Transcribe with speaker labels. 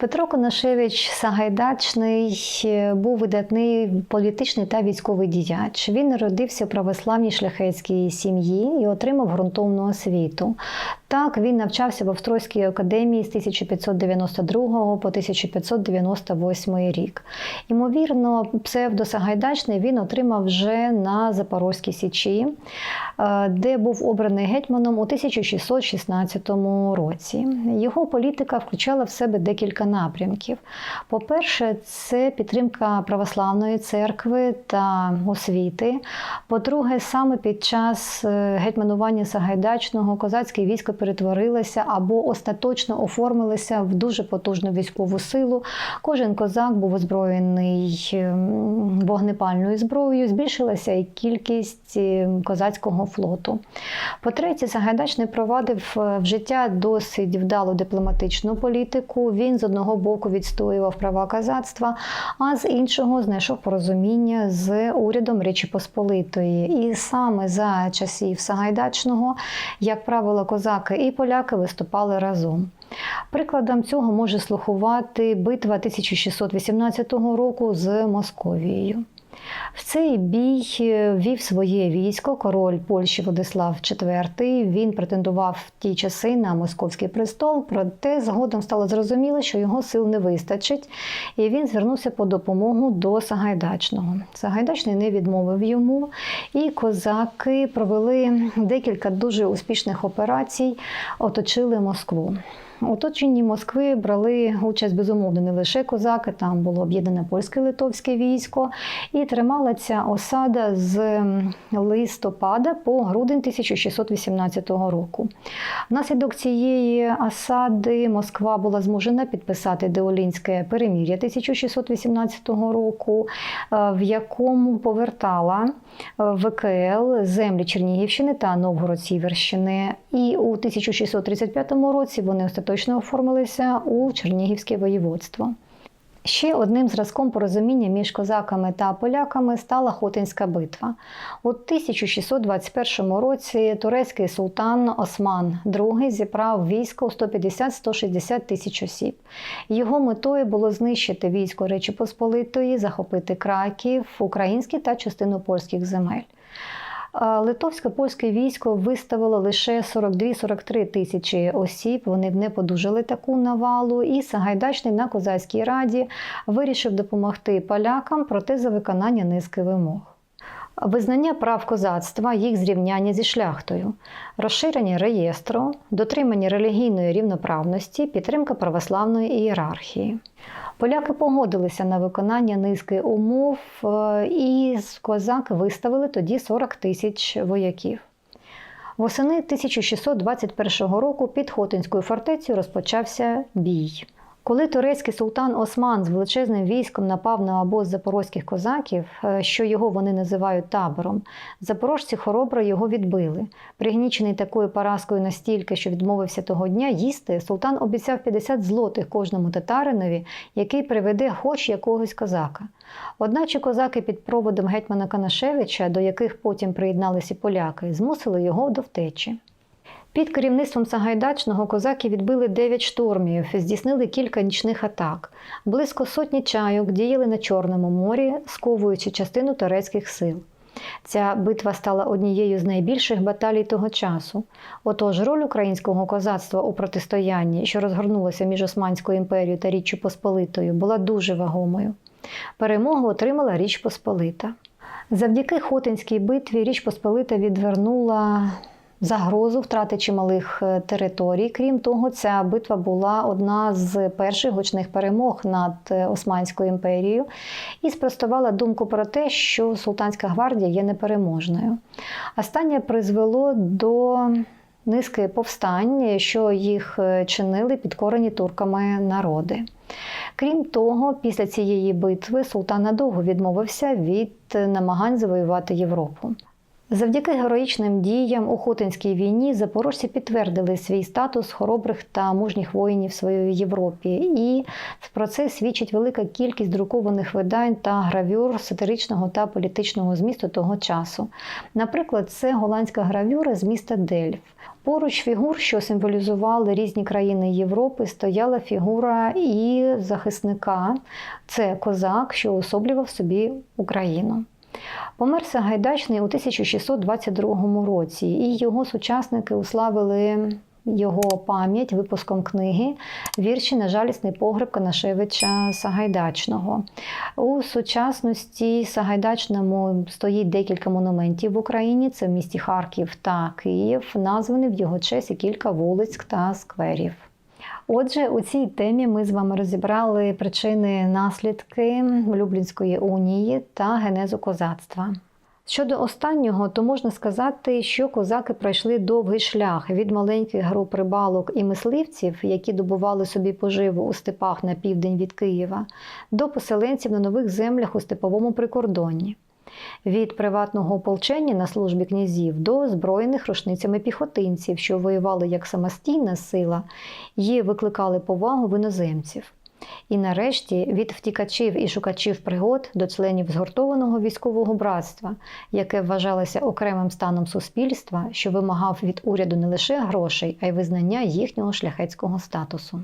Speaker 1: Петро Конашевич Сагайдачний е, був видатний політичний та військовий діяч. Він народився в православній шляхетській сім'ї і отримав ґрунтовну освіту. Так, він навчався в Австрійській академії з 1592 по 1598 рік. Ймовірно, псевдо Сагайдачний він отримав вже на Запорозькій Січі, е, де був обраний гетьманом у 1616 році. Його політика включала в себе декілька напрямків. По-перше, це підтримка православної церкви та освіти. По-друге, саме під час е, гетьманування Сагайдачного козацьке військо перетворилося або остаточно оформилося в дуже потужну військову силу. Кожен козак був озброєний ем, вогнепальною зброєю, збільшилася і кількість е, козацького флоту. По-третє, Сагайдачний провадив е, в життя досить вдалу дипломатичну політику. Він з одного боку відстоював права козацтва, а з іншого знайшов порозуміння з урядом Речі Посполитої. І саме за часів Сагайдачного, як правило, козаки і поляки виступали разом. Прикладом цього може слухувати битва 1618 року з Московією. В цей бій е, вів своє військо король Польщі Владислав IV. Він претендував в ті часи на московський престол, проте згодом стало зрозуміло, що його сил не вистачить, і він звернувся по допомогу до Сагайдачного. Сагайдачний не відмовив йому, і козаки провели декілька дуже успішних операцій, оточили Москву. Оточенні Москви брали участь безумовно не лише козаки, там було об'єднане польське литовське військо, і тримала ця осада з листопада по грудень 1618 року. Внаслідок цієї осади Москва була змушена підписати Деолінське перемір'я 1618 року, е, в якому повертала е, ВКЛ землі Чернігівщини та Новгород-Сіверщини. І у 1635 році вони остаточно оформилися у Чернігівське воєводство. Ще одним зразком порозуміння між козаками та поляками стала Хотинська битва. У 1621 році турецький султан Осман II зібрав військо у 150-160 тисяч осіб. Його метою було знищити військо Речі Посполитої, захопити Краків, українські та частину польських земель. Литовське польське військо виставило лише 42-43 тисячі осіб. Вони не подужали таку навалу. І Сагайдачний на козацькій раді вирішив допомогти полякам проте за виконання низки вимог. Визнання прав козацтва, їх зрівняння зі шляхтою, розширення реєстру, дотримання релігійної рівноправності, підтримка православної ієрархії. Поляки погодилися на виконання низки умов, е, і козаки виставили тоді 40 тисяч вояків. Восени 1621 року під Хотинською фортецею розпочався бій. Коли турецький султан Осман з величезним військом напав на обоз запорозьких козаків, е, що його вони називають табором, запорожці хоробро його відбили. Пригнічений такою поразкою настільки, що відмовився того дня їсти, султан обіцяв 50 злотих кожному татаринові, який приведе хоч якогось козака. Одначе козаки під проводом гетьмана Канашевича, до яких потім приєдналися поляки, змусили його до втечі. Під керівництвом Сагайдачного козаки відбили 9 штурмів, здійснили кілька нічних атак. Близько сотні чайок діяли на Чорному морі, сковуючи частину турецьких сил. Ця битва стала однією з найбільших баталій того часу. Отож, роль українського козацтва у протистоянні, що розгорнулося між Османською імперією та Річчю Посполитою, була дуже вагомою. Перемогу отримала Річ Посполита. Завдяки Хотинській битві Річ Посполита відвернула загрозу втрати чималих е, територій. Крім того, ця битва була одна з перших гучних перемог над е, Османською імперією і спростувала думку про те, що Султанська гвардія є непереможною. Останнє призвело до низки повстань, що їх е, чинили підкорені турками народи. Крім того, після цієї битви султан надовго відмовився від намагань завоювати Європу. Завдяки героїчним діям у Хотинській війні запорожці підтвердили свій статус хоробрих та мужніх воїнів своєї Європі, і про це свідчить велика кількість друкованих видань та гравюр сатиричного та політичного змісту того часу. Наприклад, це голландська гравюра з міста Дельф. Поруч фігур, що символізували різні країни Європи, стояла фігура і захисника. Це козак, що особлював собі Україну. Помер Сагайдачний у 1622 році, і його сучасники уславили його пам'ять випуском книги Вірші на жалісний погреб Канашевича Сагайдачного. У сучасності Сагайдачному стоїть декілька монументів в Україні. Це в місті Харків та Київ, названі в його честь кілька вулиць та скверів. Отже, у цій темі ми з вами розібрали причини наслідки Люблінської унії та генезу козацтва. Щодо останнього, то можна сказати, що козаки пройшли довгий шлях від маленьких груп рибалок і мисливців, які добували собі поживу у степах на південь від Києва, до поселенців на нових землях у степовому прикордонні. Від приватного ополчення на службі князів до зброєних рушницями піхотинців, що воювали як самостійна сила, і викликали повагу в іноземців. І нарешті від втікачів і шукачів пригод до членів згуртованого військового братства, яке вважалося окремим станом суспільства, що вимагав від уряду не лише грошей, а й визнання їхнього шляхетського статусу.